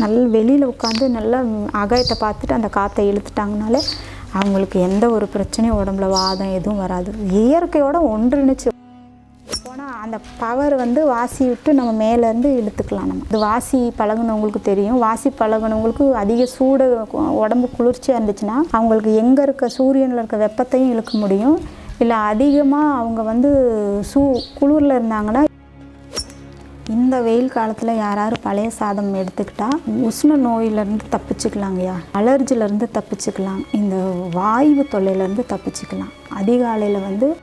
நல்ல வெளியில் உட்காந்து நல்லா ஆகாயத்தை பார்த்துட்டு அந்த காற்றை இழுத்துட்டாங்கனாலே அவங்களுக்கு எந்த ஒரு பிரச்சனையும் உடம்புல வாதம் எதுவும் வராது. இயற்கையோட ஒன்றுனுச்சு போனால் அந்த பவர் வந்து வாசி விட்டு நம்ம மேலேருந்து இழுத்துக்கலாம் நம்ம. அது வாசி பழகுனவங்களுக்கு தெரியும். வாசி பழகுனவங்களுக்கு அதிக சூடு உடம்பு குளிர்ச்சியாக இருந்துச்சுன்னா அவங்களுக்கு எங்கே இருக்க சூரியனில் இருக்க வெப்பத்தையும் இழுக்க முடியும். இல்லை அதிகமாக அவங்க வந்து சூ குளிரில் இருந்தாங்கன்னா இந்த வெயில் காலத்தில் யாராவது பழைய சாதம் எடுத்துக்கிட்டா உஷ்ண நோயிலேருந்து தப்பிச்சுக்கலாங்கய்யா அலர்ஜிலேருந்து தப்பிச்சுக்கலாம். இந்த வாயு தொல்லையிலேருந்து தப்பிச்சுக்கலாம். அதிகாலையில் வந்து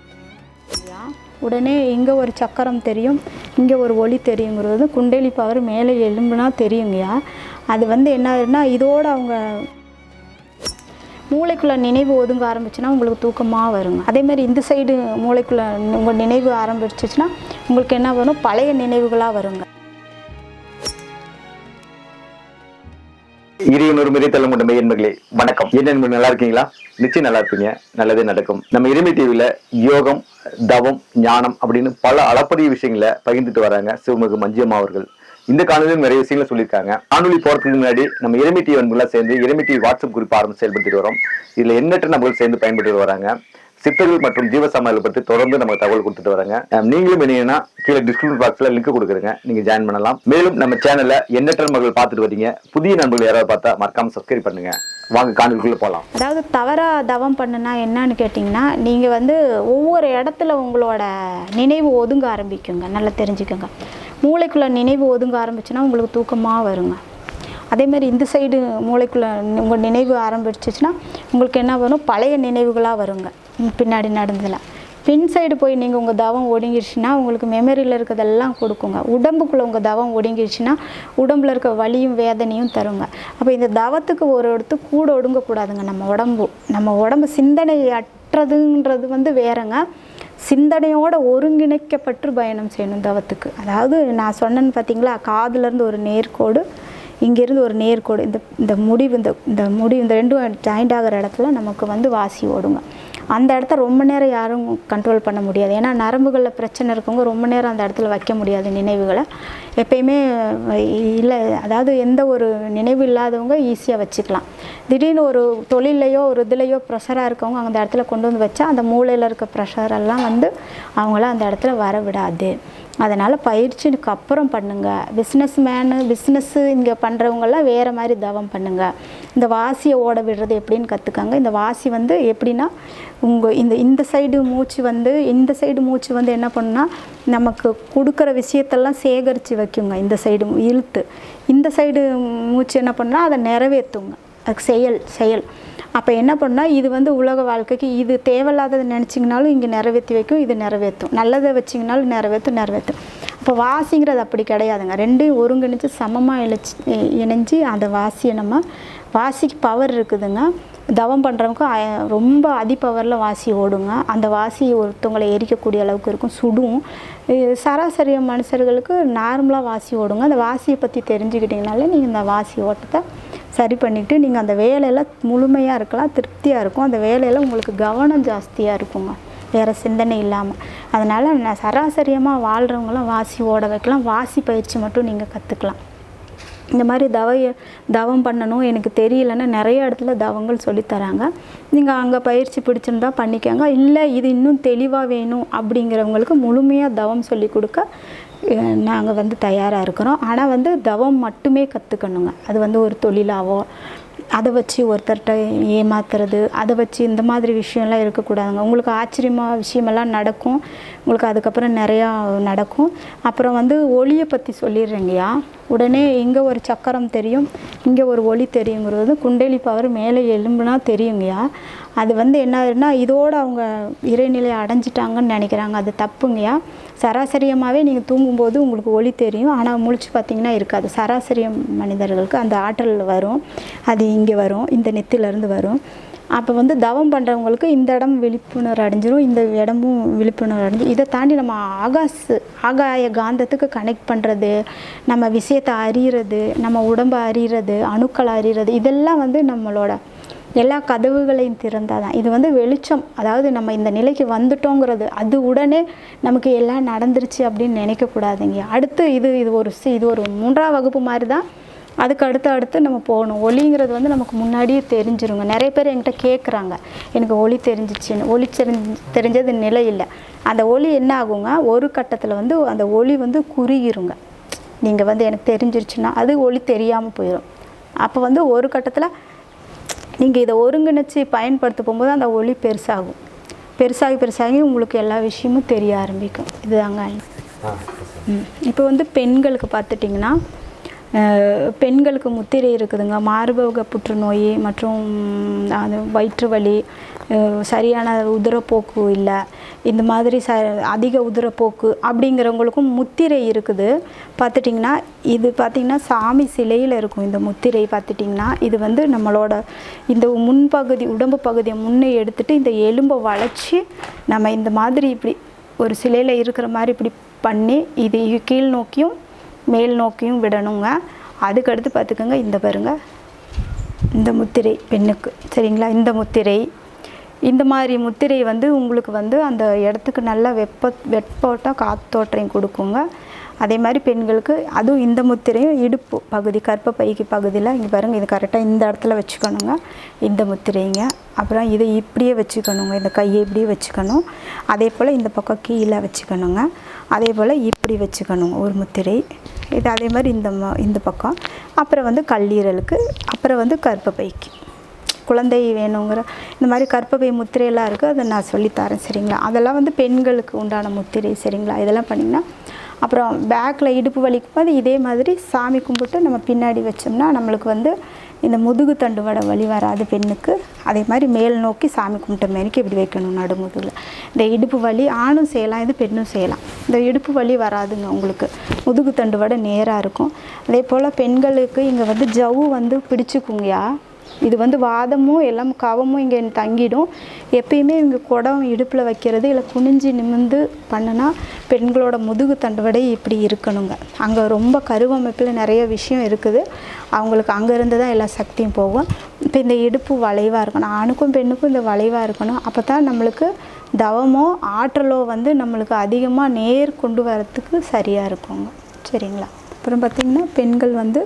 உடனே இங்கே ஒரு சக்கரம் தெரியும் இங்கே ஒரு ஒளி தெரியுங்கிறது குண்டெலி பவர் மேலே எலும்புனா தெரியுங்கய்யா அது வந்து என்ன இதோடு இதோட அவங்க மூளைக்குள்ள நினைவு ஒதுங்க ஆரம்பிச்சுன்னா உங்களுக்கு தூக்கமாக வருங்க. அதே மாதிரி இந்த சைடு மூளைக்குள்ள உங்கள் நினைவு ஆரம்பிச்சிச்சுன்னா உங்களுக்கு என்ன வரும்? பழைய நினைவுகளாக வருங்க. இறையனூர் மிரைத்தலம் கொண்ட மெய்யன்மகளே வணக்கம். என்ன நல்லா இருக்கீங்களா? நிச்சயம் நல்லா இருப்பீங்க. நல்லதே நடக்கும். நம்ம இருமை டிவியில யோகம் தவம் ஞானம் அப்படின்னு பல அளப்பரிய விஷயங்களை பகிர்ந்துட்டு வராங்க சிவமுக மஞ்சியம்மா அவர்கள். இந்த காணொலியும் நிறைய விஷயங்களை சொல்லியிருக்காங்க. காணொலி போறதுக்கு முன்னாடி நம்ம இறைமை டிவி அன்புலாம் சேர்ந்து இறைமை டிவி வாட்ஸ்அப் குரூப் ஆரம்பிச்சு செயல்படுத்திட்டு வரோம். இதுல எண்ணற்ற நபர்கள் சேர்ந்து பயன்படுத்திட்டு வராங்க? சித்தர்கள் மற்றும் ஜீவசமாதிகளை பற்றி தொடர்ந்து நமக்கு தகவல் கொடுத்துட்டு வராங்க. நீங்களும் என்னன்னா கீழே டிஸ்கிரிப்ஷன் பாக்ஸ்ல லிங்க் கொடுக்குறேங்க. நீங்க ஜாயின் பண்ணலாம். மேலும் நம்ம சேனல்ல எண்ணற்ற நபர்கள் பார்த்துட்டு வரீங்க? புதிய நண்பர்கள் யாராவது பார்த்தா மறக்காம சப்ஸ்கிரைப் பண்ணுங்க. வாங்க காணொலிக்குள்ள போலாம். அதாவது தவறாக தவம் பண்ணுனா என்னன்னு கேட்டிங்கன்னா நீங்கள் வந்து ஒவ்வொரு இடத்துல உங்களோட நினைவு ஒதுங்க ஆரம்பிக்குங்க. நல்லா தெரிஞ்சுக்கோங்க. மூளைக்குள்ளே நினைவு ஒதுங்க ஆரம்பிச்சுன்னா உங்களுக்கு தூக்கமாக வருங்க. அதே மாதிரி இந்த சைடு மூளைக்குள்ளே உங்கள் நினைவு ஆரம்பிச்சிச்சுன்னா உங்களுக்கு என்ன வரும்? பழைய நினைவுகளாக வருங்க. பின்னாடி நடந்ததில் பின் சைடு போய் நீங்கள் உங்கள் தவம் ஒடுங்கிடுச்சுன்னா உங்களுக்கு மெமரியில் இருக்கிறதெல்லாம் கொடுக்குங்க. உடம்புக்குள்ளே உங்கள் தவம் ஒடுங்கிடுச்சுன்னா உடம்புல இருக்க வலியும் வேதனையும் தருங்க. அப்போ இந்த தவத்துக்கு ஒரு இடத்து கூட ஒடுங்கக்கூடாதுங்க நம்ம உடம்பு. நம்ம உடம்பு சிந்தனை அற்றதுன்றது வந்து வேறங்க. சிந்தனையோட ஒருங்கிணைக்கப்பட்டு பயணம் செய்யணும் தவத்துக்கு. அதாவது நான் சொன்னேன்னு பார்த்தீங்களா காதுலேருந்து ஒரு நேர்கோடு இங்கேருந்து ஒரு நேர்கோடு. இந்த இந்த முடிவு இந்த இந்த முடிவு இந்த ரெண்டும் ஜாயிண்ட் ஆகிற இடத்துல நமக்கு வந்து வாசி ஓடுங்க. அந்த இடத்த ரொம்ப நேரம் யாரும் கண்ட்ரோல் பண்ண முடியாது. ஏன்னா நரம்புகளில் பிரச்சனை இருக்கவங்க ரொம்ப நேரம் அந்த இடத்துல வைக்க முடியாது நினைவுகளை. எப்பயுமே இல்லை அதாவது எந்த ஒரு நினைவு இல்லாதவங்க ஈஸியாக வச்சுக்கலாம். திடீர்னு ஒரு தொழிலையோ ஒரு இதுலையோ ப்ரெஷராக இருக்கவங்க அந்த இடத்துல கொண்டு வந்து வச்சா அந்த மூளையில் இருக்க ப்ரெஷர் எல்லாம் வந்து அவங்கள அந்த இடத்துல வர விடாது. அதனால் பயிற்சிக்கு அப்புறம் பண்ணுங்கள் பிஸ்னஸ் மேனு பிஸ்னஸ்ஸு இங்கே பண்ணுறவங்கெல்லாம் வேறு மாதிரி தவம் பண்ணுங்கள் இந்த வாசியை ஓட விடுறது எப்படின்னு கற்றுக்காங்க இந்த வாசி வந்து எப்படின்னா உங்கள் இந்த இந்த சைடு மூச்சு வந்து இந்த சைடு மூச்சு வந்து என்ன பண்ணுன்னா நமக்கு கொடுக்குற விஷயத்தெல்லாம் சேகரித்து வைக்குங்க. இந்த சைடு இழுத்து. இந்த சைடு மூச்சு என்ன பண்ணால் அதை நிறைவேற்றுங்க அதுக்கு செயல் செயல். அப்போ என்ன பண்ணால் இது வந்து உலக வாழ்க்கைக்கு இது தேவையில்லாததை நினச்சிங்கனாலும் இங்கே நிறைவேற்றி வைக்கும் இது நிறைவேற்றும் நல்லதை வச்சிங்கனாலும் நிறைவேற்றும் நிறைவேற்றும் அப்போ வாசிங்கிறது அப்படி கிடையாதுங்க. ரெண்டையும் ஒருங்கிணைச்சு சமமாக இழைச்சி இணைஞ்சு அந்த வாசியை நம்ம வாசிக்கு பவர் இருக்குதுங்க. தவம் பண்ணுறவங்க ரொம்ப அதி பவரில் வாசி ஓடுங்க. அந்த வாசி ஒருத்தவங்களை எரிக்கக்கூடிய அளவுக்கு இருக்கும் சுடும். இது சராசரி மனுஷர்களுக்கு நார்மலாக வாசி ஓடுங்க. அந்த வாசியை பற்றி தெரிஞ்சுக்கிட்டிங்கனாலே நீங்கள் இந்த வாசி ஓட்டத்தை சரி பண்ணிவிட்டு நீங்கள் அந்த வேலையில் முழுமையாக இருக்கலாம் திருப்தியாக இருக்கும். அந்த வேலையில் உங்களுக்கு கவனம் ஜாஸ்தியாக இருக்குங்க. வேறு சிந்தனை இல்லாமல் அதனால் நான் சராசரியமாக வாழ்கிறவங்களாம் வாசி ஓட வைக்கலாம். வாசி பயிற்சி மட்டும் நீங்கள் கற்றுக்கலாம் இந்த மாதிரி தவைய தவம் பண்ணணும் எனக்கு தெரியலன்னா நிறைய இடத்துல தவங்கள் சொல்லித் தராங்க. நீங்கள் அங்கே பயிற்சி பிடிச்சிருந்தா பண்ணிக்கோங்க. இல்லை இது இன்னும் தெளிவாக வேணும் அப்படிங்கிறவங்களுக்கு முழுமையாக தவம் சொல்லி கொடுக்க நாங்கள் வந்து தயாராக இருக்கிறோம். ஆனால் வந்து தவம் மட்டுமே கற்றுக்கணுங்க அது வந்து ஒரு தொழிலாவோ அதை வச்சு ஒருத்தர்கிட்ட ஏமாத்துறது அதை வச்சு இந்த மாதிரி விஷயம்லாம் இருக்கக்கூடாதுங்க. உங்களுக்கு ஆச்சரியமாக விஷயமெல்லாம் நடக்கும். உங்களுக்கு அதுக்கப்புறம் நிறையா நடக்கும். அப்புறம் வந்து ஒளியை பற்றி சொல்லிடுறேங்கய்யா. உடனே இங்கே ஒரு சக்கரம் தெரியும் இங்கே ஒரு ஒளி தெரியுங்கிறது குண்டலி பவர் மேலே எலும்புனா தெரியுங்கய்யா. அது வந்து என்ன ஆகுதுன்னா இதோடு அவங்க இறைநிலை அடைஞ்சிட்டாங்கன்னு நினைக்கிறாங்க. அது தப்புங்கய்யா. சராசரியமாகவே நீங்கள் தூங்கும்போது உங்களுக்கு ஒளி தெரியும். ஆனால் முழிச்சு பார்த்தீங்கன்னா இருக்காது. சராசரிய மனிதர்களுக்கு அந்த ஆற்றல் வரும். அது இங்கே வரும். இந்த நெத்திலேருந்து வரும். அப்போ வந்து தவம் பண்ணுறவங்களுக்கு இந்த இடம் விழிப்புணர்வு அடைஞ்சிரும். இந்த இடமும் விழிப்புணர்வு அடைஞ்சு இதை தாண்டி நம்ம ஆகாஸ் ஆகாய காந்தத்துக்கு கனெக்ட் பண்ணுறது நம்ம விஷயத்தை அறியறது நம்ம உடம்பை அறியறது அணுக்களை அறியறது இதெல்லாம் வந்து நம்மளோட எல்லா கதவுகளையும் திறந்தால் தான் இது வந்து வெளிச்சம். அதாவது நம்ம இந்த நிலைக்கு வந்துட்டோங்கிறது அது உடனே நமக்கு எல்லாம் நடந்துருச்சு அப்படின்னு நினைக்கக்கூடாதுங்க. அடுத்து இது இது ஒரு சி- இது ஒரு மூன்றாம் வகுப்பு மாதிரி தான் அதுக்கு அடுத்து அடுத்து நம்ம போகணும். ஒளிங்கிறது வந்து நமக்கு முன்னாடியே தெரிஞ்சிருங்க. நிறைய பேர் என்கிட்ட கேட்குறாங்க எனக்கு ஒளி தெரிஞ்சிச்சுன்னு. ஒளி தெரிஞ்சு தெரிஞ்சது நிலை இல்லை. அந்த ஒளி என்ன ஆகுங்க? ஒரு கட்டத்தில் வந்து அந்த ஒளி வந்து குறுகிருங்க. நீங்கள் வந்து எனக்கு தெரிஞ்சிருச்சுன்னா அது ஒளி தெரியாமல் போயிடும் அப்போ வந்து ஒரு கட்டத்தில் நீங்கள் இதை ஒருங்கிணைச்சு பயன்படுத்த போகும்போது அந்த ஒளி பெருசாகும். பெருசாகி பெருசாகி உங்களுக்கு எல்லா விஷயமும் தெரிய ஆரம்பிக்கும். இதுதாங்க. இப்போ வந்து பெண்களுக்கு பார்த்துட்டிங்கன்னா பெண்களுக்கு முத்திரை இருக்குதுங்க. மார்பக புற்றுநோய் மற்றும் அது வயிற்று வலி சரியான உதிரப்போக்கு இல்லை. இந்த மாதிரி ச அதிக உதிரப்போக்கு அப்படிங்கிறவங்களுக்கும் முத்திரை இருக்குது. பார்த்துட்டிங்கன்னா இது பார்த்திங்கன்னா சாமி சிலையில் இருக்கும். இந்த முத்திரை பார்த்துட்டிங்கன்னா இது வந்து நம்மளோட இந்த முன்பகுதி உடம்பு பகுதியை முன்னே எடுத்துகிட்டு இந்த எலும்பை வளைச்சி நம்ம இந்த மாதிரி இப்படி ஒரு சிலையில் இருக்கிற மாதிரி இப்படி பண்ணி இது கீழ் நோக்கியும் மேல் நோக்கியும் விடணுங்க. அதுக்கடுத்து பார்த்துக்கோங்க இந்த பாருங்க. இந்த முத்திரை பெண்ணுக்கு. சரிங்களா? இந்த முத்திரை. இந்த மாதிரி முத்திரை வந்து உங்களுக்கு வந்து அந்த இடத்துக்கு நல்ல வெப்ப வெப்போட்டம் காத்தோட்டம் கொடுக்குங்க. அதே மாதிரி பெண்களுக்கு அதுவும் இந்த முத்திரையும் இடுப்பு பகுதி கற்ப பைக்கு பகுதியில் இங்கே பாருங்கள் இது கரெக்டாக இந்த இடத்துல வச்சுக்கணுங்க. இந்த முத்திரைங்க. அப்புறம் இதை இப்படியே வச்சுக்கணுங்க. இந்த கையை இப்படியே வச்சுக்கணும். அதே போல் இந்த பக்கம் கீழே வச்சுக்கணுங்க. அதே போல் இப்படி வச்சுக்கணுங்க ஒரு முத்திரை. இது அதே மாதிரி இந்த இந்த பக்கம். அப்புறம் வந்து கல்லீரலுக்கு அப்புறம் வந்து கற்பப்பைக்கு குழந்தை வேணுங்கிற இந்த மாதிரி கற்பவை முத்திரையெல்லாம் இருக்குது அதை நான் சொல்லித்தரேன் சரிங்களா? அதெல்லாம் வந்து பெண்களுக்கு உண்டான முத்திரை சரிங்களா? இதெல்லாம் பண்ணிங்கன்னா அப்புறம் பேக்கில் இடுப்பு வலிக்கும் போது இதே மாதிரி சாமி கும்பிட்டு நம்ம பின்னாடி வச்சோம்னா நம்மளுக்கு வந்து இந்த முதுகு தண்டு வட வலி வராது பெண்ணுக்கு. அதே மாதிரி மேல் நோக்கி சாமி கும்பிட்ட மாரிக்கு இப்படி வைக்கணும் நடுமுதுகில். இந்த இடுப்பு வலி ஆணும் செய்யலாம் இது பெண்ணும் செய்யலாம். இந்த இடுப்பு வலி வராதுங்க உங்களுக்கு. முதுகு தண்டுவடை நேராக இருக்கும். அதே போல் பெண்களுக்கு இங்கே வந்து ஜவ்வு வந்து பிடிச்சிக்குங்கயா இது வந்து வாதமும் எல்லாம் கவமும் இங்கே தங்கிடும். எப்பயுமே இங்கே குடம் இடுப்பில் வைக்கிறது இல்லை குனிஞ்சு நிமிந்து பண்ணுனா பெண்களோட முதுகு தண்டுவடை இப்படி இருக்கணுங்க. அங்கே ரொம்ப கருவமைப்பில் நிறைய விஷயம் இருக்குது. அவங்களுக்கு அங்கேருந்து தான் எல்லா சக்தியும் போகும். இப்போ இந்த இடுப்பு வளைவாக இருக்கணும். ஆணுக்கும் பெண்ணுக்கும் இந்த வளைவாக இருக்கணும். அப்போ தான் நம்மளுக்கு தவமோ ஆற்றலோ வந்து நம்மளுக்கு அதிகமாக நேர் கொண்டு வரத்துக்கு சரியாக இருக்குங்க. சரிங்களா? அப்புறம் பார்த்திங்கன்னா பெண்கள் வந்து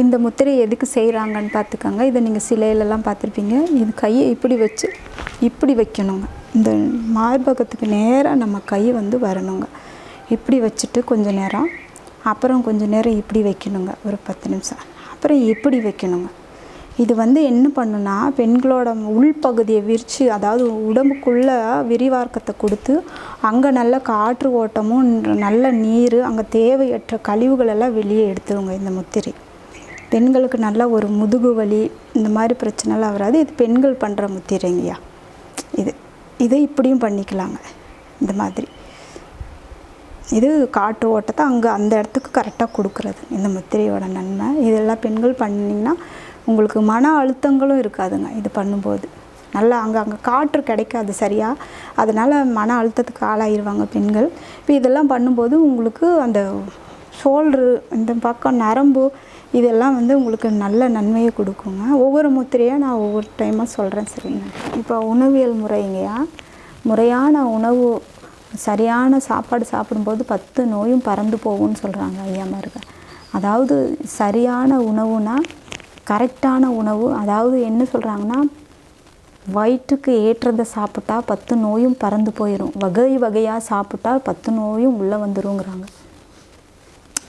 இந்த முத்திரை எதுக்கு செய்கிறாங்கன்னு பார்த்துக்கோங்க. இதை நீங்கள் சிலையிலலாம் பார்த்துருப்பீங்க. இது கையை இப்படி வச்சு இப்படி வைக்கணுங்க. இந்த மார்பகத்துக்கு நேராக நம்ம கை வந்து வரணுங்க. இப்படி வச்சுட்டு கொஞ்ச நேரம் அப்புறம் கொஞ்ச நேரம் இப்படி வைக்கணுங்க. ஒரு பத்து நிமிஷம். அப்புறம் இப்படி வைக்கணுங்க. இது வந்து என்ன பண்ணுன்னா பெண்களோட உள்பகுதியை விரித்து அதாவது உடம்புக்குள்ளே விரிவாக்கத்தை கொடுத்து அங்கே நல்ல காற்று ஓட்டமும் நல்ல நீர் அங்கே தேவையற்ற கழிவுகளெல்லாம் வெளியே எடுத்துருங்க இந்த முத்திரை. பெண்களுக்கு நல்லா ஒரு முதுகு வலி இந்த மாதிரி பிரச்சனைலாம் வராது. இது பெண்கள் பண்ணுற முத்திரைங்கய்யா. இது இதை இப்படியும் பண்ணிக்கலாங்க. இந்த மாதிரி. இது காட்டு ஓட்டத்தை அங்கே அந்த இடத்துக்கு கரெக்டாக கொடுக்குறது. இந்த முத்திரையோட நன்மை. இதெல்லாம் பெண்கள் பண்ணிங்கன்னா உங்களுக்கு மன அழுத்தங்களும் இருக்காதுங்க இது பண்ணும்போது. நல்லா அங்கே அங்கே காற்று கிடைக்காது சரியாக அதனால் மன அழுத்தத்துக்கு ஆளாயிருவாங்க பெண்கள். இப்போ இதெல்லாம் பண்ணும்போது உங்களுக்கு அந்த ஷோல்ட்ரு இந்த பக்கம் நரம்பு இதெல்லாம் வந்து உங்களுக்கு நல்ல நன்மையை கொடுக்குங்க. ஒவ்வொரு முத்திரையாக நான் ஒவ்வொரு டைமாக சொல்கிறேன் சரிங்க இப்போ உணவியல் முறைங்கயா முறையான உணவு சரியான சாப்பாடு சாப்பிடும்போது பத்து நோயும் பறந்து போகும்னு சொல்கிறாங்க ஐயாமாருங்க அதாவது சரியான உணவுனா கரெக்டான உணவு அதாவது என்ன சொல்கிறாங்கன்னா வயிற்றுக்கு ஏற்றதை சாப்பிட்டா பத்து நோயும் பறந்து போயிடும் வகை வகையாக சாப்பிட்டா பத்து நோயும் உள்ளே வந்துருங்கிறாங்க.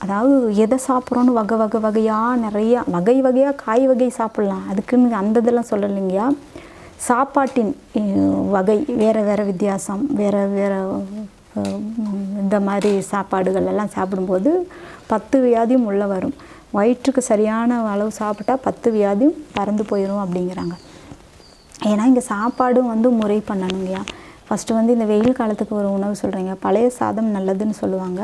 அதாவது எதை சாப்பிட்றோன்னு வகை வகை வகையாக நிறையா வகை வகையாக காய் வகை சாப்பிட்லாம். அதுக்குன்னு அந்த இதெல்லாம் சொல்லலைங்கய்யா. சாப்பாட்டின் வகை வேறு வேறு வித்தியாசம். வேறு வேறு இந்த மாதிரி சாப்பாடுகள் எல்லாம் சாப்பிடும்போது பத்து வியாதியும் உள்ளே வரும். வயிற்றுக்கு சரியான அளவு சாப்பிட்டா பத்து வியாதியும் பறந்து போயிடும் அப்படிங்கிறாங்க. ஏன்னா இங்கே சாப்பாடும் வந்து முறை பண்ணணுங்கய்யா. ஃபஸ்ட்டு வந்து இந்த வெயில் காலத்துக்கு ஒரு உணவு சொல்கிறீங்க பழைய சாதம் நல்லதுன்னு சொல்லுவாங்க.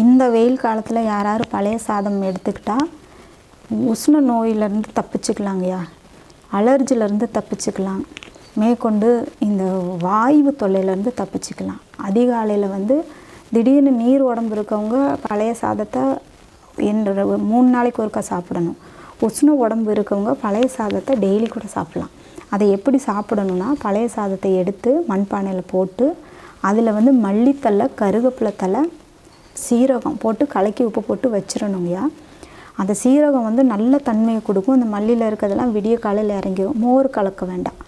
இந்த வெயில் காலத்தில் யாராவது பழைய சாதம் எடுத்துக்கிட்டால் உஷ்ண நோயிலேருந்து தப்பிச்சுக்கலாங்கய்யா. அலர்ஜிலேருந்து தப்பிச்சுக்கலாம். மேற்கொண்டு இந்த வாய்வு தொல்லையிலேருந்து தப்பிச்சுக்கலாம். அதிகாலையில் வந்து திடீர்னு நீர் உடம்பு இருக்கவங்க பழைய சாதத்தை என்ற மூணு நாளைக்கு ஒருக்கா சாப்பிடணும். உஷ்ண உடம்பு இருக்கவங்க பழைய சாதத்தை டெய்லி கூட சாப்பிட்லாம். அதை எப்படி சாப்பிடணும்னா பழைய சாதத்தை எடுத்து மண்பானையில் போட்டு அதில் வந்து மல்லித்தலை கருவேப்பிலை தலை சீரகம் போட்டு கலக்கி உப்பு போட்டு வச்சிடணுங்கய்யா அந்த சீரகம் வந்து நல்ல தன்மையை கொடுக்கும். அந்த மல்லியில் இருக்கிறதெல்லாம் விடிய காலையில் இறங்கிடும் மோர் கலக்க வேண்டாம்.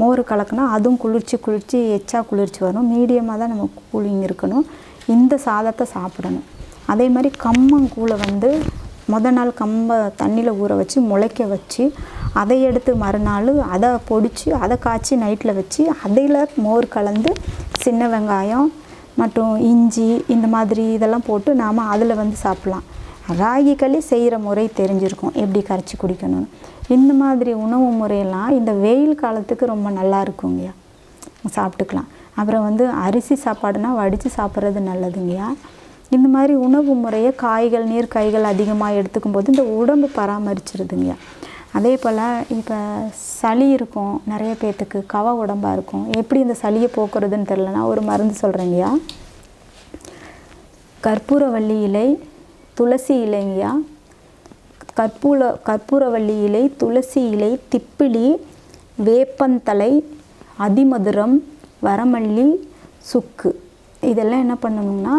மோர் கலக்குனா அதுவும் குளிர்ச்சி குளிர்ச்சி எச்சா குளிர்ச்சி வரும். மீடியமாக தான் நம்ம கூலிங் இருக்கணும். இந்த சாதத்தை சாப்பிடணும். அதே மாதிரி கம்மங்கூழை வந்து முத நாள் கம்பை தண்ணியில் ஊற வச்சு முளைக்க வச்சு அதை எடுத்து மறுநாள் அதை பொடிச்சு அதை காய்ச்சி நைட்டில் வச்சு அதையில் மோர் கலந்து சின்ன வெங்காயம் மற்றும் இஞ்சி இந்த மாதிரி இதெல்லாம் போட்டு நாம் அதில் வந்து சாப்பிட்லாம். ராகி களி செய்கிற முறை தெரிஞ்சிருக்கும் எப்படி கரைச்சி குடிக்கணும்னு. இந்த மாதிரி உணவு முறையெல்லாம் இந்த வெயில் காலத்துக்கு ரொம்ப நல்லா இருக்குங்கய்யா சாப்பிட்டுக்கலாம். அப்புறம் வந்து அரிசி சாப்பாடுனா வடித்து சாப்பிட்றது நல்லதுங்கய்யா இந்த மாதிரி உணவு முறையை காய்கள் நீர் காய்கள் அதிகமாக எடுத்துக்கும் போது இந்த உடம்பு பராமரிச்சிருதுங்கய்யா அதே போல் இப்போ சளி இருக்கும் நிறைய பேர்த்துக்கு கவ உடம்பாக இருக்கும். எப்படி இந்த சளியை போக்குறதுன்னு தெரிலனா ஒரு மருந்து சொல்கிறேங்கய்யா கற்பூரவள்ளி இலை துளசி இலைங்கய்யா கற்பூர கற்பூரவள்ளி இலை துளசி இலை திப்பிலி வேப்பந்தலை அதிமதுரம் வரமல்லி சுக்கு. இதெல்லாம் என்ன பண்ணணும்னா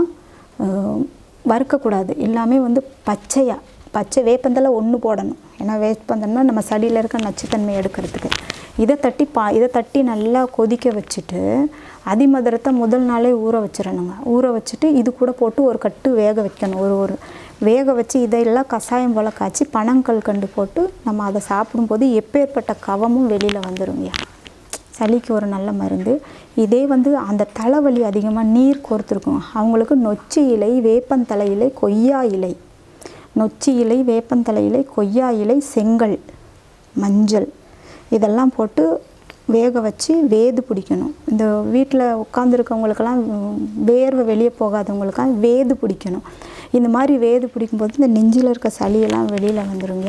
வறுக்கக்கூடாது. எல்லாமே வந்து பச்சையாக பச்சை வேப்பந்தலை ஒன்று போடணும். ஏன்னா வேஸ்ட் வேப்பந்தல்னா நம்ம சளியில் இருக்க நச்சுத்தன்மை எடுக்கிறதுக்கு. இதை தட்டி பா இதை தட்டி நல்லா கொதிக்க வச்சுட்டு அதிமதுரத்தை முதல் நாளே ஊற வச்சிடணுங்க. ஊற வச்சுட்டு இது கூட போட்டு ஒரு கட்டு வேக வைக்கணும். ஒரு ஒரு வேக வச்சு இதையெல்லாம் கஷாயம் போல் காய்ச்சி பனங்கல் கண்டு போட்டு நம்ம அதை சாப்பிடும்போது எப்பேற்பட்ட கவமும் வெளியில் வந்துடுங்கய்யா சளிக்கு ஒரு நல்ல மருந்து. இதே வந்து அந்த தலைவலி அதிகமாக நீர் கோர்த்துருக்கும் அவங்களுக்கு நொச்சி இலை வேப்பந்தலை இலை கொய்யா இலை. நொச்சி இலை வேப்பந்தலை இலை கொய்யா இலை செங்கல் மஞ்சள். இதெல்லாம் போட்டு வேக வச்சு வேது பிடிக்கணும். இந்த வீட்டில் உட்காந்துருக்கவங்களுக்கெல்லாம் வேர்வை வெளியே போகாதவங்களுக்கெல்லாம் வேது பிடிக்கணும். இந்த மாதிரி வேது பிடிக்கும்போது இந்த நெஞ்சில் இருக்க சளியெல்லாம் வெளியில் வந்துருங்க.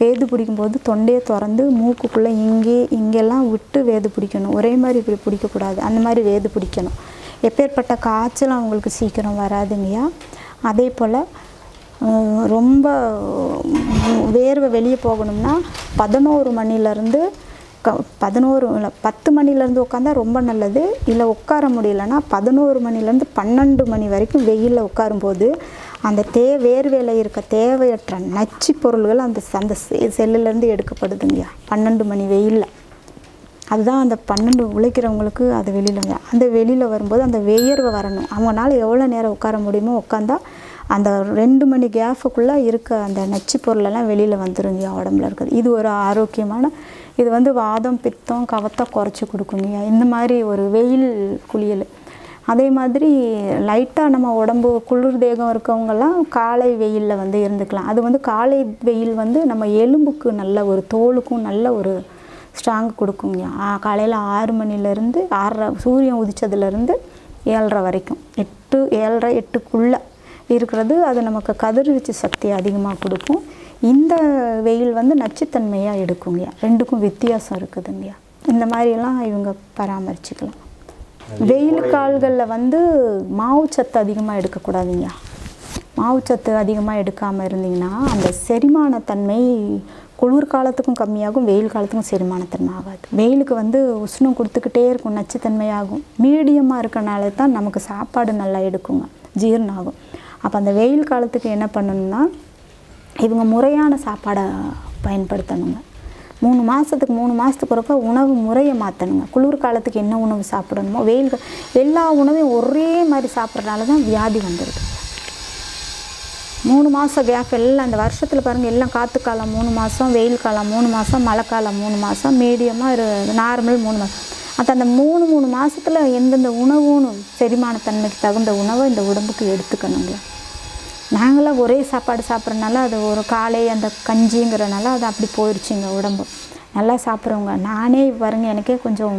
வேது பிடிக்கும்போது தொண்டையை திறந்து மூக்குக்குள்ளே இங்கே இங்கெல்லாம் விட்டு வேது பிடிக்கணும். ஒரே மாதிரி இப்படி பிடிக்கக்கூடாது. அந்த மாதிரி வேது பிடிக்கணும். எப்பேற்பட்ட காய்ச்சலும் அவங்களுக்கு சீக்கிரம் வராதுங்கய்யா. அதே போல் ரொம்ப வேர்வை வெளியே போகணும்னா பதினோரு மணிலேருந்து க பதினோரு இல்லை பத்து மணிலேருந்து உட்காந்தா ரொம்ப நல்லது. இல்லை உட்கார முடியலன்னா பதினோரு மணிலேருந்து பன்னெண்டு மணி வரைக்கும் வெயிலில் உட்காரும்போது அந்த தே வேர்வையில் இருக்க தேவையற்ற நச்சு பொருள்கள் அந்த அந்த செ- செல்லுலேருந்து எடுக்கப்படுதுங்கய்யா பன்னெண்டு மணி வெயிலில். அதுதான் அந்த பன்னெண்டு உழைக்கிறவங்களுக்கு அது வெளியில் அந்த வெளியில் வரும்போது அந்த வேர்வை வரணும். அவங்களால எவ்வளோ நேரம் உட்கார முடியுமோ உட்காந்தா அந்த ரெண்டு மணி கேஃபுக்குள்ளே இருக்க அந்த நச்சு பொருளெல்லாம் வெளியில் வந்துருங்க உடம்புல இருக்குது. இது ஒரு ஆரோக்கியமான இது வந்து வாதம் பித்தம் கவத்தை குறைச்சி கொடுக்குங்க இந்த மாதிரி ஒரு வெயில் குளியல். அதே மாதிரி லைட்டாக நம்ம உடம்பு குளிர் தேகம் இருக்கவங்கெல்லாம் காலை வெயிலில் வந்து இருந்துக்கலாம். அது வந்து காலை வெயில் வந்து நம்ம எலும்புக்கு நல்ல ஒரு தோலுக்கும் நல்ல ஒரு ஸ்ட்ராங் கொடுக்குங்க காலையில் ஆறு மணிலேருந்து ஆறரை சூரியன் உதிச்சதுலேருந்து ஏழரை வரைக்கும். எட்டு ஏழரை எட்டுக்குள்ளே இருக்கிறது. அது நமக்கு கதிர்வீச்சு சக்தி அதிகமாக கொடுக்கும். இந்த வெயில் வந்து நச்சுத்தன்மையாக எடுக்குங்கய்யா ரெண்டுக்கும் வித்தியாசம் இருக்குதுங்கய்யா இந்த மாதிரியெல்லாம் இவங்க பராமரிச்சுக்கலாம். வெயில் கால்களில் வந்து மாவுச்சத்து அதிகமாக எடுக்கக்கூடாதுங்கய்யா மாவுச்சத்து அதிகமாக எடுக்காமல் இருந்தீங்கன்னா அந்த செரிமானத்தன்மை குளிர் காலத்துக்கும் கம்மியாகும் வெயில் காலத்துக்கும் செரிமானத்தன்மை ஆகாது. வெயிலுக்கு வந்து உஷ்ணம் கொடுத்துக்கிட்டே இருக்கும் நச்சுத்தன்மையாகும். மீடியமாக இருக்கனால தான் நமக்கு சாப்பாடு நல்லா எடுக்குங்க. ஜீரணம் ஆகும். அப்போ அந்த வெயில் காலத்துக்கு என்ன பண்ணணும்னா இவங்க முறையான சாப்பாடை பயன்படுத்தணுங்க. மூணு மாதத்துக்கு மூணு மாதத்துக்கு ஒருக்க உணவு முறையை மாற்றணுங்க குளிர் காலத்துக்கு என்ன உணவு சாப்பிடணுமோ வெயில் எல்லா உணவையும் ஒரே மாதிரி சாப்பிட்றதுனால தான் வியாதி வந்துடுது மூணு மாதம் கேப் எல்லாம் அந்த வருஷத்தில் பாருங்கள் எல்லாம் காற்று காலம் மூணு மாதம் வெயில் காலம் மூணு மாதம் மழை காலம் மூணு மாதம் மீடியமாக இரு நார்மல் மூணு மாதம் அப்போ அந்த மூணு மூணு மாதத்தில் எந்தெந்த உணவுன்னு செரிமானத்தன்மைக்கு தகுந்த உணவை இந்த உடம்புக்கு எடுத்துக்கணுங்க. நாங்களாம் ஒரே சாப்பாடு சாப்பிட்றனால அது ஒரு காலை அந்த கஞ்சிங்கிறனால அது அப்படி போயிடுச்சுங்க உடம்பு. நல்லா சாப்பிட்றவங்க. நானே பாருங்க எனக்கே கொஞ்சம்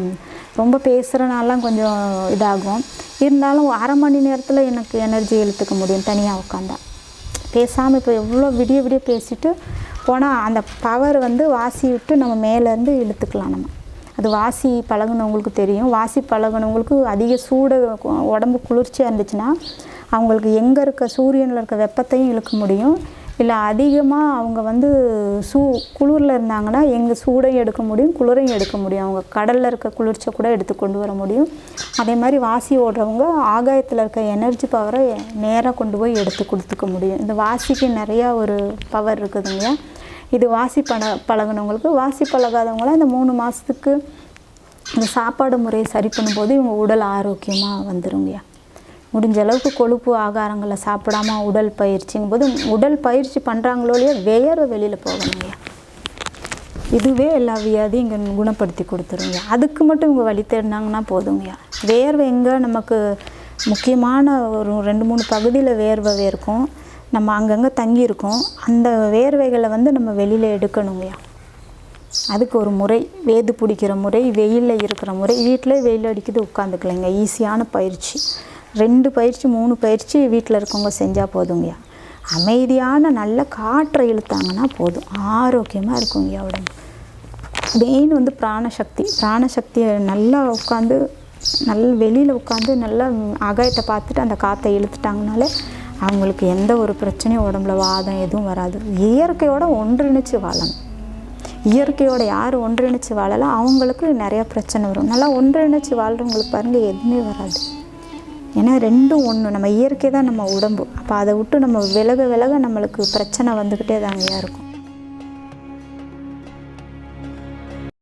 ரொம்ப பேசுகிறனாலாம் கொஞ்சம் இதாகும். இருந்தாலும் அரை மணி நேரத்தில் எனக்கு எனர்ஜி இழுத்துக்க முடியும் தனியாக உட்காந்தா பேசாமல் இப்போ எவ்வளோ விடிய விடிய பேசிட்டு போனால் அந்த பவர் வந்து வாசி விட்டு நம்ம மேலேருந்து இழுத்துக்கலாம் நம்ம. அது வாசி பழகுனவங்களுக்கு தெரியும். வாசி பழகுனவங்களுக்கு அதிக சூடு உடம்பு குளிர்ச்சியாக இருந்துச்சுன்னா அவங்களுக்கு எங்கே இருக்க சூரியனில் இருக்க வெப்பத்தையும் இழுக்க முடியும். இல்லை அதிகமாக அவங்க வந்து சூ குளிரில் இருந்தாங்கன்னா எங்கள் சூடையும் எடுக்க முடியும் குளிரையும் எடுக்க முடியும். அவங்க கடலில் இருக்க குளிர்ச்சியை கூட எடுத்து கொண்டு வர முடியும். அதே மாதிரி வாசி ஓடுறவங்க ஆகாயத்தில் இருக்க எனர்ஜி பவரை நேராக கொண்டு போய் எடுத்து கொடுத்துக்க முடியும். இந்த வாசிக்கு நிறையா ஒரு பவர் இருக்குதுங்க இது வாசி பழ பழகுனவங்களுக்கு வாசி பழகாதவங்களாம் இந்த மூணு மாதத்துக்கு இந்த சாப்பாடு முறையை சரி பண்ணும்போது இவங்க உடல் ஆரோக்கியமாக வந்துருங்கய்யா முடிஞ்ச அளவுக்கு கொழுப்பு ஆகாரங்களை சாப்பிடாம உடல் பயிற்சிங்கும் போது உடல் பயிற்சி பண்ணுறாங்களோலையே வேர்வை வெளியில் போகணுங்கய்யா இதுவே எல்லா வியாதியும் இங்கே குணப்படுத்தி கொடுத்துருங்க அதுக்கு மட்டும் இவங்க வழி தேடினாங்கன்னா போதுங்கய்யா வேர்வை எங்கே நமக்கு முக்கியமான ஒரு ரெண்டு மூணு பகுதியில் வேர்வை வேர்க்கும் நம்ம அங்கங்கே தங்கியிருக்கோம் அந்த வேர்வைகளை வந்து நம்ம வெளியில் எடுக்கணுங்கய்யா அதுக்கு ஒரு முறை வேது பிடிக்கிற முறை வெயிலில் இருக்கிற முறை வீட்டில் வெயில் அடிக்குது உட்காந்துக்கலைங்க. ஈஸியான பயிற்சி. ரெண்டு பயிற்சி மூணு பயிற்சி வீட்டில் இருக்கவங்க செஞ்சால் போதுங்கய்யா. அமைதியான நல்ல காற்றை இழுத்தாங்கன்னா போதும். ஆரோக்கியமாக இருக்குங்கய்யா உடம்பு. மெயின் வந்து பிராணசக்தி. பிராணசக்தியை நல்லா உட்காந்து நல்ல வெளியில் உட்காந்து நல்லா அகாயத்தை பார்த்துட்டு அந்த காற்றை இழுத்துட்டாங்கனாலே அவங்களுக்கு எந்த ஒரு பிரச்சனையும் உடம்புல வாதம் எதுவும் வராது. இயற்கையோடு ஒன்றிணைச்சு வாழணும். இயற்கையோட யார் ஒன்றிணைச்சு வாழலாம் அவங்களுக்கு நிறையா பிரச்சனை வரும். நல்லா ஒன்றிணைச்சு வாழ்கிறவங்களுக்கு பாருங்கள் எதுவுமே வராது. ஏன்னா ரெண்டும் ஒன்று நம்ம இயற்கை தான் நம்ம உடம்பு. அப்போ அதை விட்டு நம்ம விலக விலக நம்மளுக்கு பிரச்சனை வந்துக்கிட்டே தாங்கயா இருக்கும்.